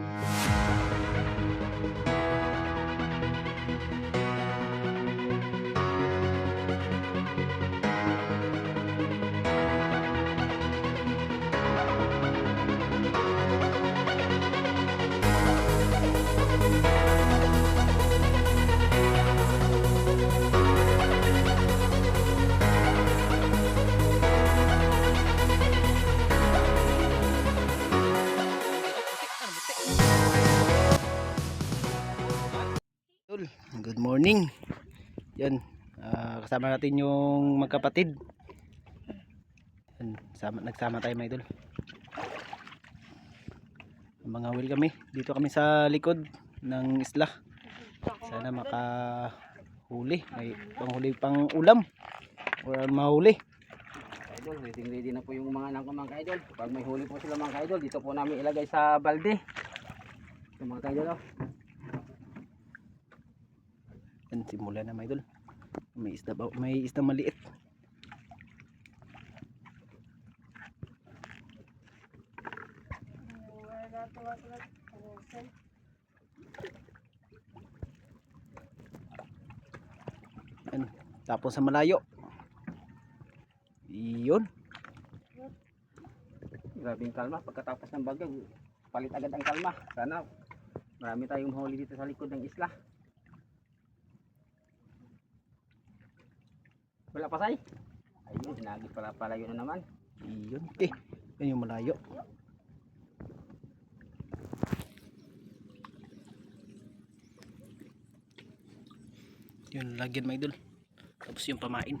Idol, kasama natin yung magkapatid. Sama, nagsama tayo mga idol. Mga will kami. Dito kami sa likod ng isla. Sana makahuli. May panghuli pang ulam. O mahuli. Idol, ready ready na po yung mga anak ko mga ka-idol. Pag may huli po sila mga ka-idol, dito po namin ilagay sa balde. Ito mga ka-idol. oh. Yan, simula na mga idol. May isda, ba, may isda maliit. Yan. Tapos sa malayo. Iyon. Grabing kalma. Pagkatapos ng bagyo, palit agad ang kalma. Sana marami tayong huli dito sa likod ng isla. Wala pa say? Ayun, sinagi pala palayo na naman. Iyon. Okay. Yan yung malayo. Yun, lagyan mga idol. Tapos yung pamain.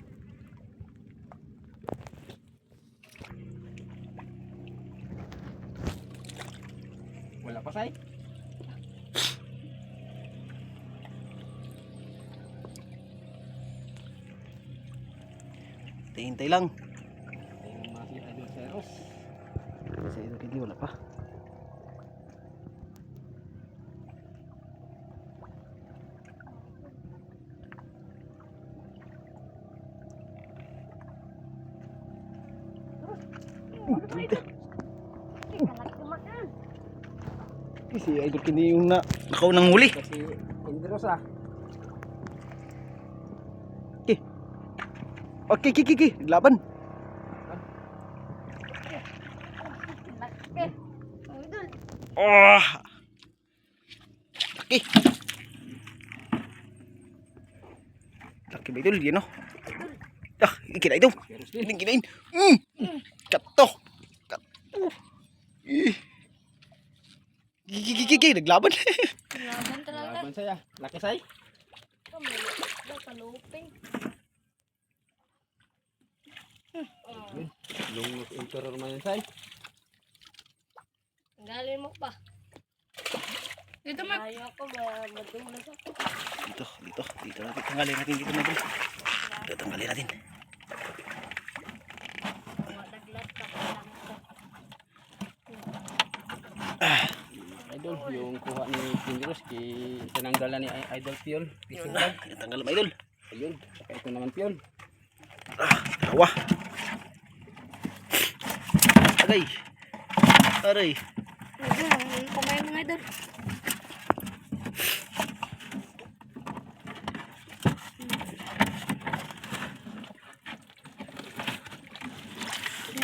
Wala pa say? Hintay lang. Sa idol hindi wala pa. Si idol kini yung na nakaw ng huli. Kasi Indros ah. Okay, kiki, kiki, laban. Oh! Laki. Laki ba idol? Yan o. Ah, ikina ito. Seros din. Kiling kinain. Mm. Kato. Kato. Eh. Kiki, kiki, kiki, naglaban. Laban talaga. Laban saya. Laki say? Kami, daw Yung emperor man yan say. Tanggalin mo pa. Dito mag... Ayaw ako, ma- madulas ako. Dito, dito, dito natin. Tanggalin natin dito natin. Dito, tanggalin natin. Ka. Idol, yung kuha ni Pindros, ki tinanggal na ni Idol Pion. Yun na, tanggal mga idol. Ayun, saka ito naman Pion. Ah, tawa. Aray. Aray. Kumain mga idol.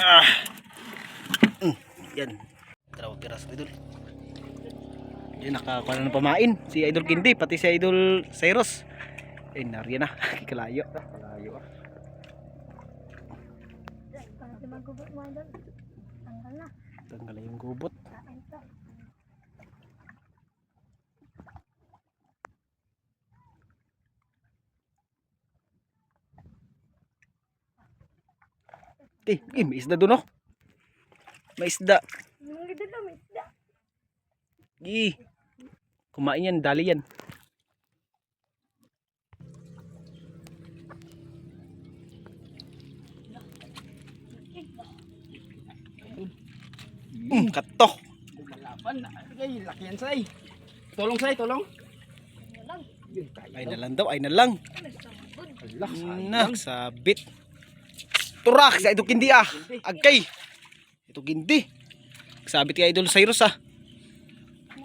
Ah. Mm, yan. Dalawang piraso idol. Yan, nakakuha na ng pamain. Si Idol Kindi, pati si Idol Cyrus. Eh, nariyan na. Kikalayo. Malayo ah. Para magubot mga idol. Tanggal na. Tanggal na yung gubot. Kain to. Eh, eh, may isda doon oh. May isda. Idol na, may isda. Eh. Kumain yan, dali yan. Mm, kato. Lumalaban na. Ay, laki yan say. Tulong say, tulong. Ay na lang daw, ay na lang. Ano sa mabod? Allah, sayang. Nak, sabit. Turak, sa ito kindi ah. Agkay. Ito kindi. Sabit kay Idol Cyrus ah.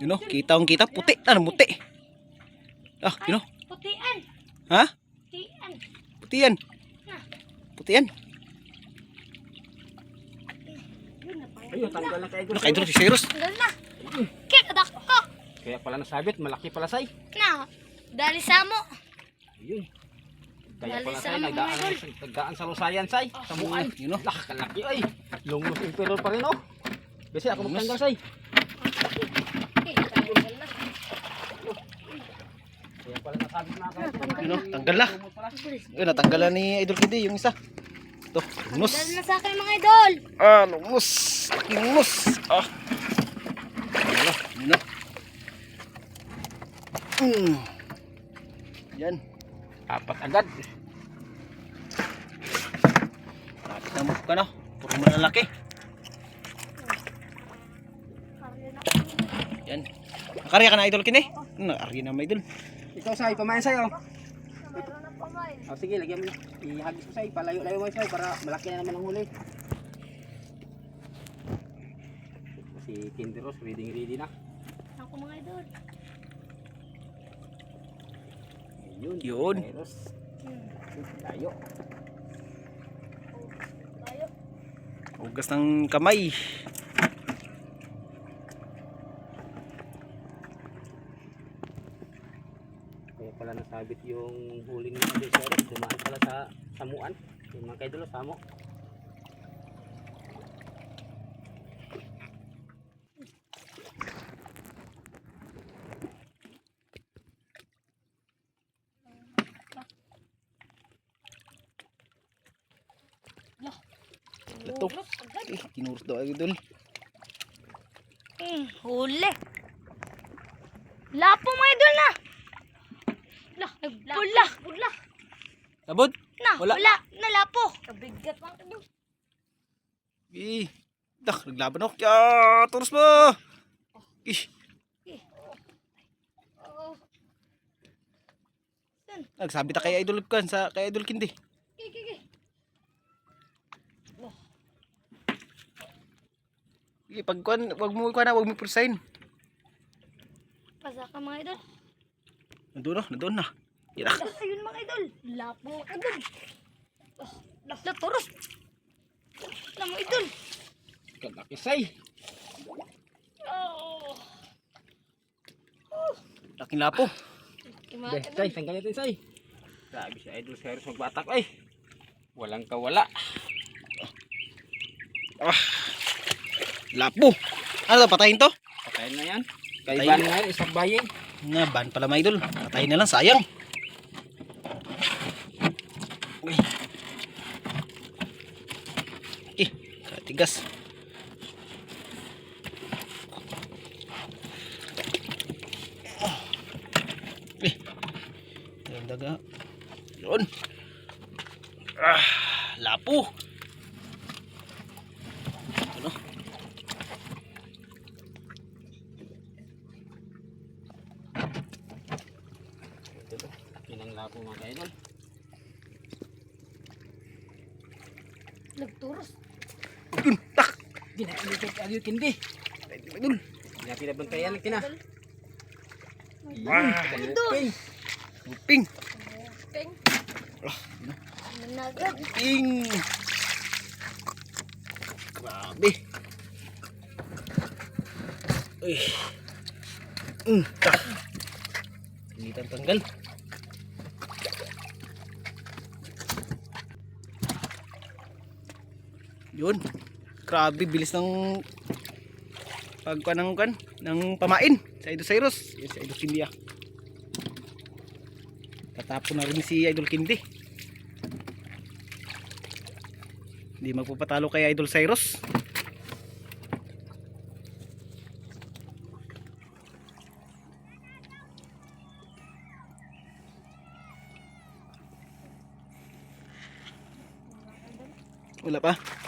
Yun o, kita ang kita. Puti. Ano, puti. Ah, yun o. Putian. Ha? Putian. Puti yan. Puti yan. Yun na pang. Ayun, tanggal na kay idol. Ano, ka-idol si Cyrus? Tanggal na. Kaya kadak ko. Kaya pala nasabit, malaki pala say. Na. Dali sa mo. Ayun. Kaya Dali pala sa say, mga nagdaan, idol. nagdaan sa lusayan say. Sa muan. Yun o. Lah, kalaki ay. Lungos emperor pa rin oh. Kasi ako Lungos. magtanggal say. Eh, tanggal na. Kaya pala nasabit mga kay Yun o, tanggal na. Yun, natanggalan ni Idol Kindi yung isa. Ito, lungos. Dali na sa akin mga idol. Ah, lungos. Laking lungos. Ah. Wala, yun na. Mm. Yan. Apat agad. Lapit na mo ka na. Puro malalaki. Yan. Nakarya ka na Idol Kindi? Nakarya na may Idol. Ikaw say, pamain say oh. Meron na pa may. Oh, sige, lagyan mo na. Ihagis ko say, palayo-layo mo say para malaki na naman ang huli. Si Kinderos, ready ready na. Ako mga idol. Yun. Yun. Kinderos. Layo. Hugas ng kamay. Pala nasabit yung huling mga desero. Dumaan pala sa samuan. Yung mga kaidolo, samo. Lato. Eh, kinurus daw Idol. Hmm, huli. Lapo mga idol na. La, nagpula. Pula. Sabod? Na, Wala. wala. Na lapo. Kabigat mga idol. Eh, dak, naglaban ako. Kaya, turus mo. Eh, Oh. nagsabi ta kay Idol kan sa kay Idol Kindi. Eh, pag kuan, wag mo kuan na, wag mo pursain. Pasa ka mga idol. Nandoon na, nandoon na. Na. Ayun mga idol. Lapo idol. Oh, la, la, toros. La mga idol. Kalaki say. Oh. Laking lapo. Yung Be, mga say, tanggal natin say. Grabe si Idol Seros magbatak ay. Walang kawala. Ah, lapo. Ano patayin to? Patayin na yan. Kaiban nga yan, isang bayin. Na, ban pala mga Idol. Patayin na lang, sayang. Uy. Eh, katigas. Eh, yung daga. Yun. Ah, lapo. Ano? Kinang lapo mga kaidol. Nagturos. Yun, tak. Kindi. Idol. Ginapinabantayan kina. Ah, Ping. Ping. Peng. Ah, Managad. Ping. Grabe. Uy. Mm. Hindi tanggal. Yun. Grabe, bilis ng pagkuha ng kan ng pamain sa Idol Cyrus. Yes, sa Idol Kindi ah. Tatapon na rin si Idol Kindi. Hindi magpapatalo kay Idol Cyrus. Wala pa.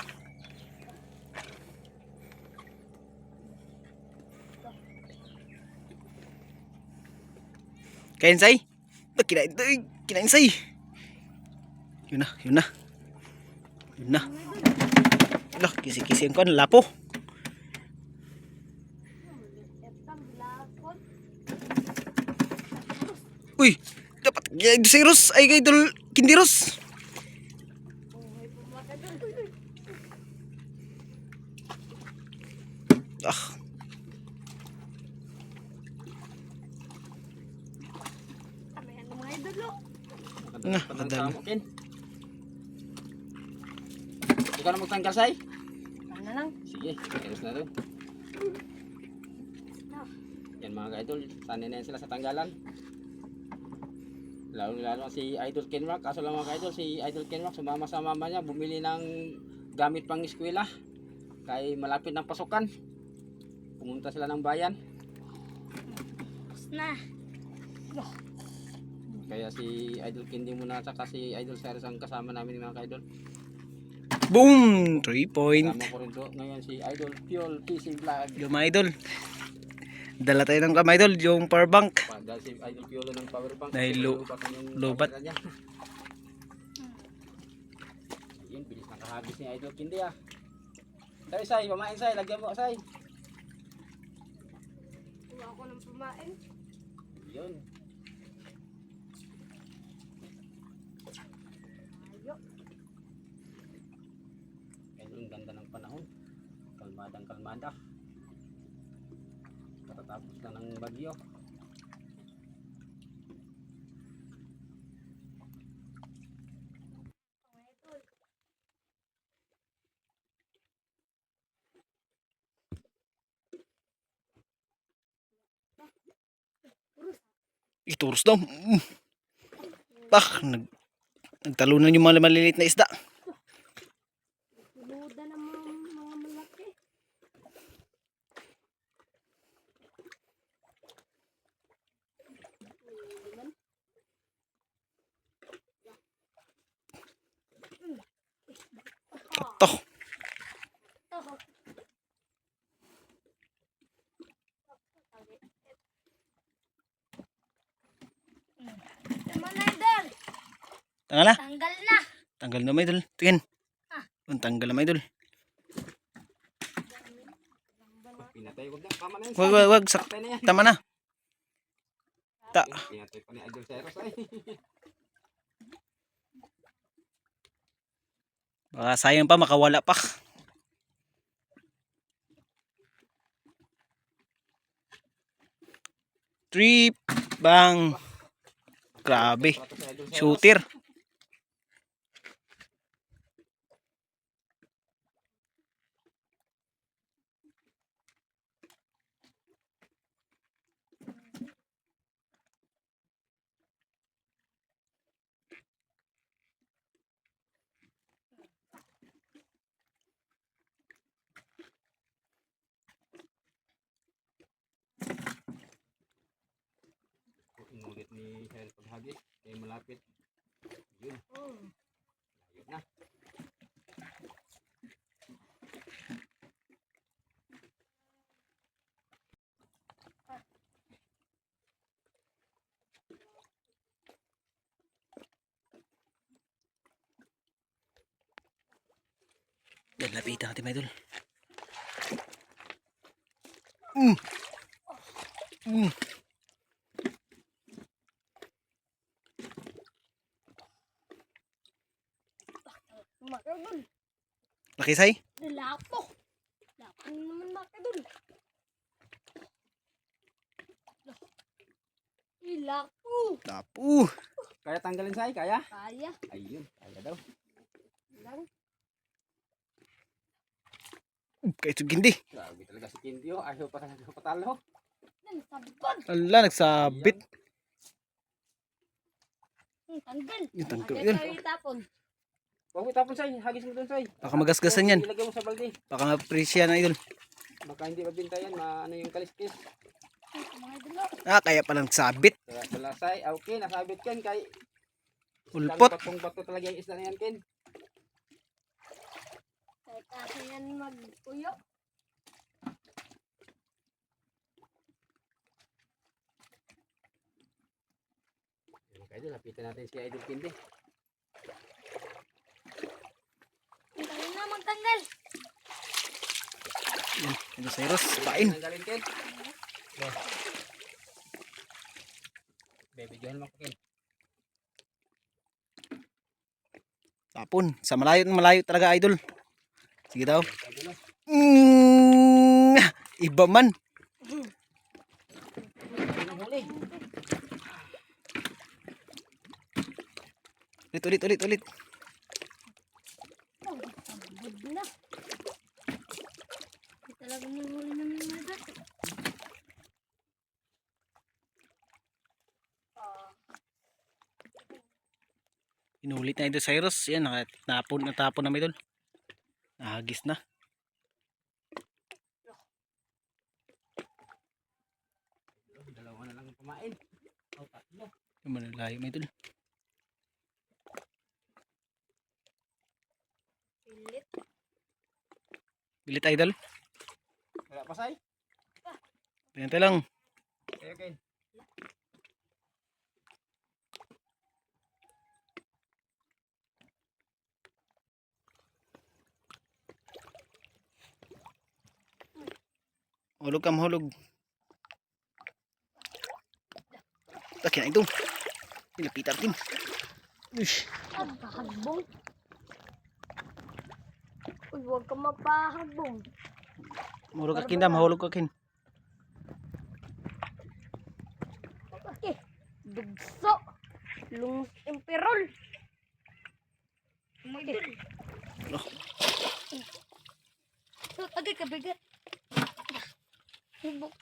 Kain say? Kinain to. Eh? Kinain say. Yun na, yun na. Yun na. Ala, kisi-kisi ang kan lapo. Uy, dapat Cyrus ay kay Dol Kindiros. Ikaw na magtanggal, Say? Ano lang? Sige, ayos na rin. Yan mga ka-idol, sanay na yan sila sa tanggalan. Lalo lalo si Idol Kenrock, kaso lang mga ka-idol, si Idol Kenrock sumama sa mama niya, bumili ng gamit pang eskwela. Kaya malapit ng pasukan. Pumunta sila ng bayan. Tapos na. Kaya si Idol Kendi muna at saka si Idol Cyrus ang kasama namin mga ka-idol. Boom! 3 point. Kasama ko rin to. Ngayon si Idol Fuel PC Vlog. Yung mga idol. Dala tayo ng kamay idol, yung power bank. Pa- Dahil si Idol Piolo ng power bank. Dahil lo- lubat na yung lobat. camera niya. Yun, bilis nakahagis ni Idol Kindi ah. Say, say, pamain say, lagyan mo say. Kuha ko ng pumain. Yun. Bagyo. Ituros daw. Mm. Bah, nag, nagtalunan yung mga maliliit na isda. Luda ng mga, mga malaki. Kato. Ito. Mga idol, Tanggal na. tanggal na. Tanggal na mga idol. Tingin. Ah. Ang tanggal na mga idol. Pinatay, wag na. Tama na yun. Wag, wag, wag. Sak na tama na. Ta. Pinatay pa ni Idol Cyrus ay. Baka sayang pa, makawala pa. Trip. Bang. Grabe. Shooter. Inulit ni Hel paghagis. Kaya malapit. Yun. Oh. Ayun na. Yan, lapitan natin mga idol. Mm. Mm. Mga idol, Laki say. lapo. Lapo naman mga idol. Ilapo. Tapu. Kaya tanggalin say, kaya? Kaya. Ayun, kaya daw. Lang. Kahit gindi. Grabe talaga si Kindio. Ayaw pa talaga patalo. Yan, sabon. Ala, nagsabit. Hmm, tanggal. Yung tanggal. Kaya Yan. Huwag mo itapon say, hagis mo dun say. Baka magasgasan yan. Ilagay mo sa balde. Baka ma-appreciate na idol. Baka hindi mabinta yan, maano yung kaliskis. Ah, kaya palang sabit. Kaya pala say, ah, okay, nasabit yan kay... Ulpot. Batong bato talaga yung isda na yan, Ken. Kaya kasi yan magpuyo. Ayun, Kaya lapitan natin si Idol Kindi. Tayo na magtanggal. Yan, ito sa Eros. Pain. Tanggalin, Ken. Be, Bibigyan mo kakin. Tapon. Sa malayo malayo talaga idol. Sige daw. Mm, iba man. Ulit ulit ulit ulit. Oh, good na. Talaga nang huli ng mga dati. Inulit na idol Cyrus. Yan nakatapon natapon na idol. Nahagis na. Dalawa na lang ang kumain. Oh, tatlo. Yung malalayo mga idol. Pilit. Bilit idol. Wala pa say. Ganito lang. Kayo kin. Hulog ka mahulog. Taki na ito. Pinapitar din. Ush. Ah, pahagbong. Uy, huwag ka mapahagbong. Mahulog ka kinda. Mahulog ka kin. Okay. Dugso. Lung imperol. My God. Oh. So, agay ka bigat. Hibok.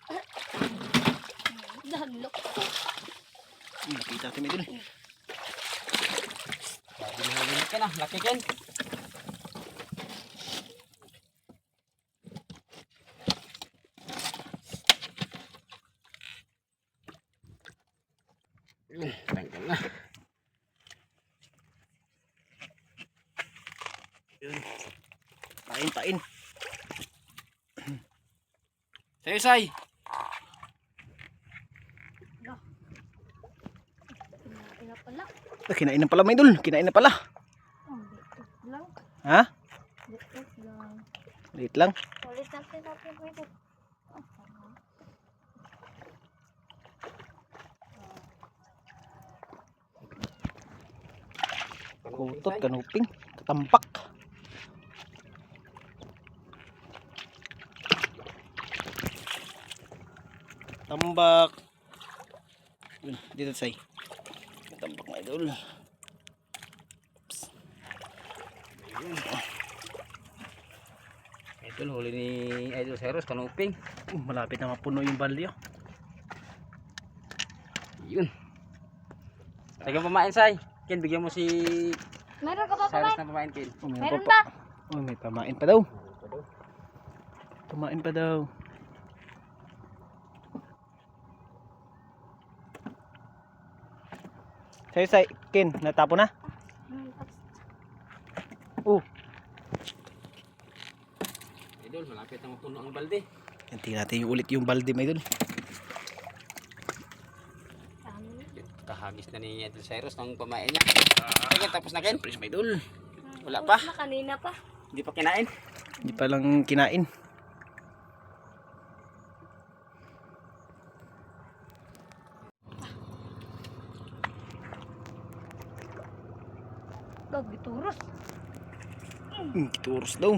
Dahaglok. Pinapitar din idol. Sabi huli ka na. Laki kin. Hmm, Tanggal na. Pain pain. Sa'yo, Say. Kinain na pala. Ah, kinain na pala mga idol. Kinain na pala. Bitit lang. Ha? Bitit lang. Liit lang. Ulit natin natin pwede. Kutot, kanuping. Katampak. Tambak. Yun, dito say. Tambak na idol. Idol, huli ni Idol Ceros, kanuping. Uh, malapit na mapuno yung balde. oh. Yun. Tagang pamain, Say. Ken, bigyan mo si Meron ka pa Ceros pa? na pamain, Ken. Oh, mayroon Meron pa ba? pa. Oh, may pamain pa daw. Pamain pa daw. Sa'yo, say, Ken, natapo na? Oh, Idol, malapit na mapuno ang balde. tingnan natin yung ulit yung balde, may idol. Kahagis na ni Idol Ceros ng pamain niya. Sige, tapos na, Ken. Surprise, may idol. Wala pa. Na kanina pa. Hindi pa kinain. Hindi pa lang kinain. Gag, ituros. Hmm, kituros daw.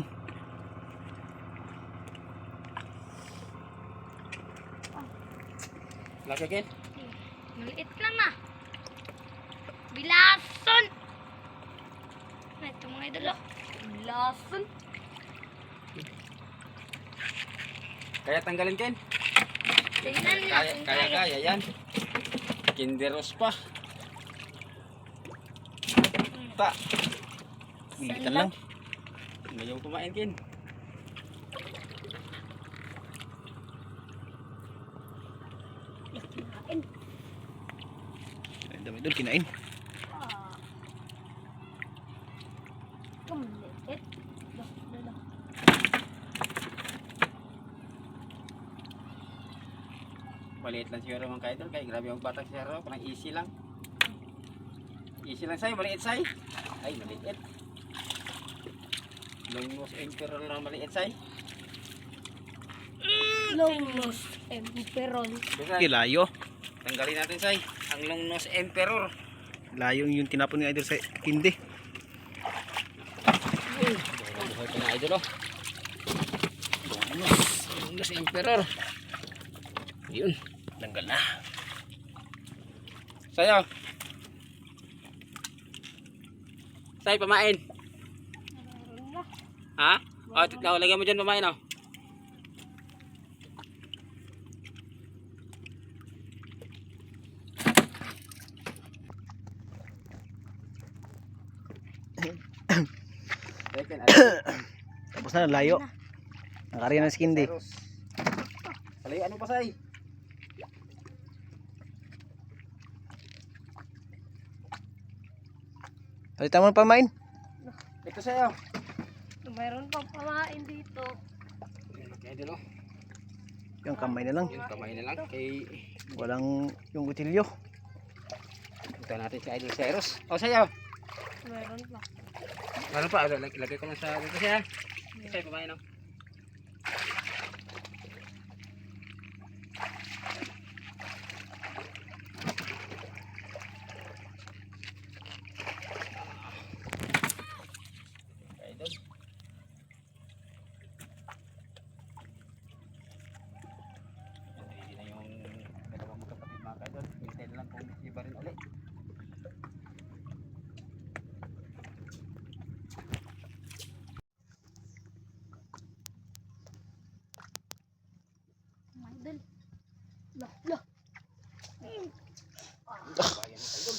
Laki, Ken. Maliit lang na. Bilason! Ito mga idol. oh. Bilason. Kaya tanggalin, Ken. Tingnan Kaya, kaya, kaya yan. Kinderos pa. Ta. Ilitan lang. Ngayon kumain, Ken. Kinain. Ay, dami idol, kinain. Maliit lang siguro mga kaidol. Kaya grabe ang batak si Hero. Parang easy lang. Easy lang sa'yo. Maliit sa'yo. Ay, maliit. Long nose emperor lang maliit sa'yo. Long nose emperor. Kilayo. Tanggalin natin say. Ang long nose emperor. Layo yung tinapon ni Idol sa Kindi. Buhay pa na idol oh. Long nose. Long nose emperor. Yun. Tanggal na. Sayo. Say, pamain. Ha? O, oh, lagyan mo dyan pamain oh. Tapos na, layo. Nakariyan ng Kindi. Salayo, ano pa say? Palitan mo ng pamain. Ito sa'yo. Meron pang pamain dito. Idol oh. Yung kamay na lang. Yun, kamay na lang. Kay, Walang yung kutilyo. ito natin si Idol Ceros. O, sa'yo. Meron pa. Ano pa? Lag- lagay ko lang sa dito siya. Sa'yo, pamain oh. Idol. Hindi na yung dalawang magkapatid mga kaidol. Hintay na lang kung iba rin ulit. Idol. Lah, lah. Bayan ng kaidol.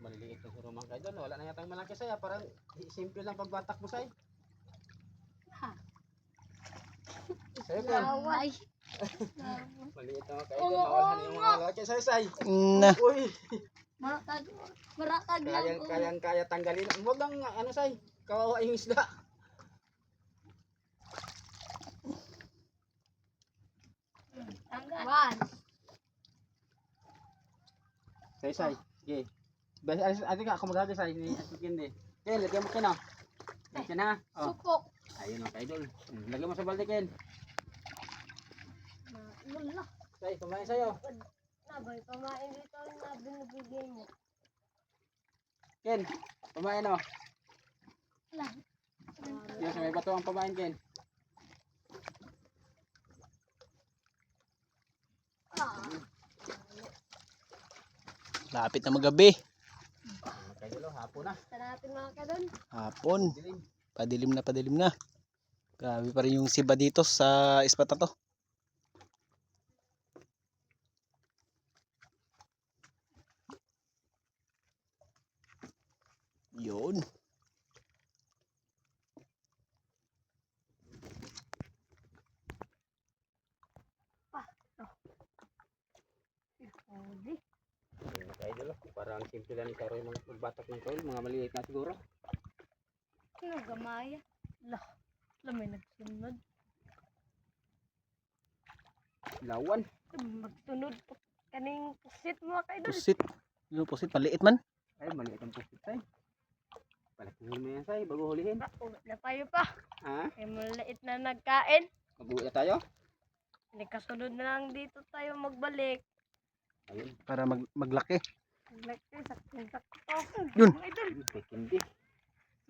Maliliit ng suro mga kaidol. Wala na yata yung malaki saya. Parang simple lang pagbatak mo say. Ha. Sa'yo kan. Laway. Maliit na mga kaidol. Oo, Mawalan oo yung mga laki say say. Na. Uy. Marakag. Marakag lang. Kayang, kayang kaya tanggalin. Huwag lang ano say. Kawawa yung isda. Say say. Sige. Basta alis alis ka ako maghagi say ni Atikin di. Okay, lagyan mo kina. Lagyan na. Oh. Supok. Ayun kaidol. Hmm, Lagyan mo sa balde ken. Wala. Say, kumain sa'yo. Nabay, pamain dito na binibigay mo. Ken, kumain o. Wala. Sa may bato ang pamain Ken. Ah. Lapit na magabi. Hapon na. Sa natin mga kadon. Hapon. Dilim. Padilim na padilim na. Grabe pa rin yung siba dito sa ispat na to. Yun. Hindi. Ayun, Mga kaidol, oh. parang simple lang ikaw rin mga pagbatak ng kail. Mga maliit na siguro. Sino gamaya? Lah. Lah may nagsunod. Lawan. Magsunod po. Kaning pusit mga kadon. Pusit. Yung pusit, maliit man. Ay, maliit ang pusit say. Palakihin mo yan say, bago hulihin. Uwi na tayo pa. Ha? Ay maliit na nagkain. Mabuhi na tayo. Hindi kasunod na lang dito tayo magbalik. Ayun. Para mag maglaki. Yun. Mga idol. Ayun, kay Kindi.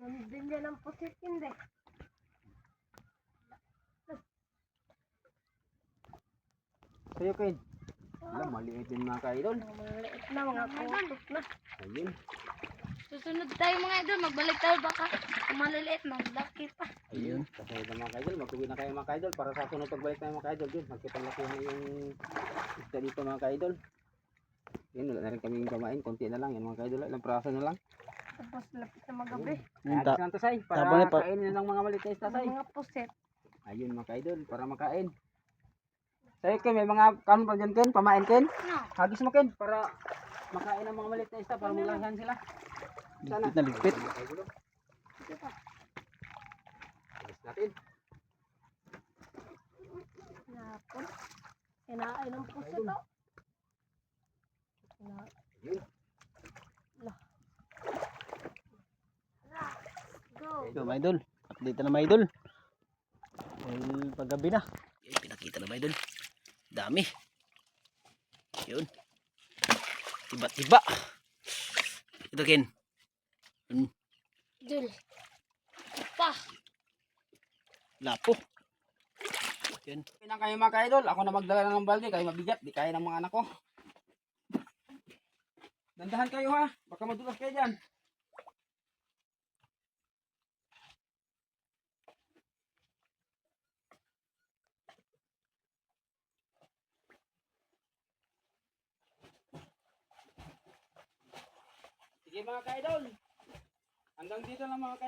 Nandun yan ang pusit hindi. Sa'yo Ken. Wala, maliit din mga kaidol. Maliit na, mga kutot na. Ayun. Susunod tayo mga idol, magbalik tayo baka maliliit, maglaki pa. Ayun. Kasunod na mga kaidol. Magkuwi na kayo mga kaidol. Para sa sunod pagbalik tayo mga kaidol. Yun, magkitang laki na yung isda dito mga kaidol. Yun, wala na rin kaming kamain. Konti na lang. Yan mga kaidol. Ilang praso na lang. Tapos lapit na magabi. Ayos ta- lang to, Say. Para tapon na pa- kainin na ng mga maliit na isda, Ang Say. mga pusit. Ayun mga kaidol. Para makain. Say, Ken, may mga kanon pa dyan, Ken? Pamain, Ken? No. Hagis mo, Ken. Para makain ang mga maliit na isda. Para mulahan sila. ligpit na ligpit. Ito pa. Hagis natin. Napon. Kinain ng pusit oh. Kinain. Ayun. Go. Mga idol. Update na mga idol. Dahil paggabi na. Kita na ba idol? Dami. Yun. Tiba-tiba. Ito Ken. Idol. Pa. Lapo. Yun. Okay na kayo mga ka-idol. Ako na magdala ng balde. Kayo mabigat. Di kaya ng mga anak ko. Dandahan kayo ha. Baka madulas kayo dyan. Sige mga ka-idol. Hanggang dito lang mga ka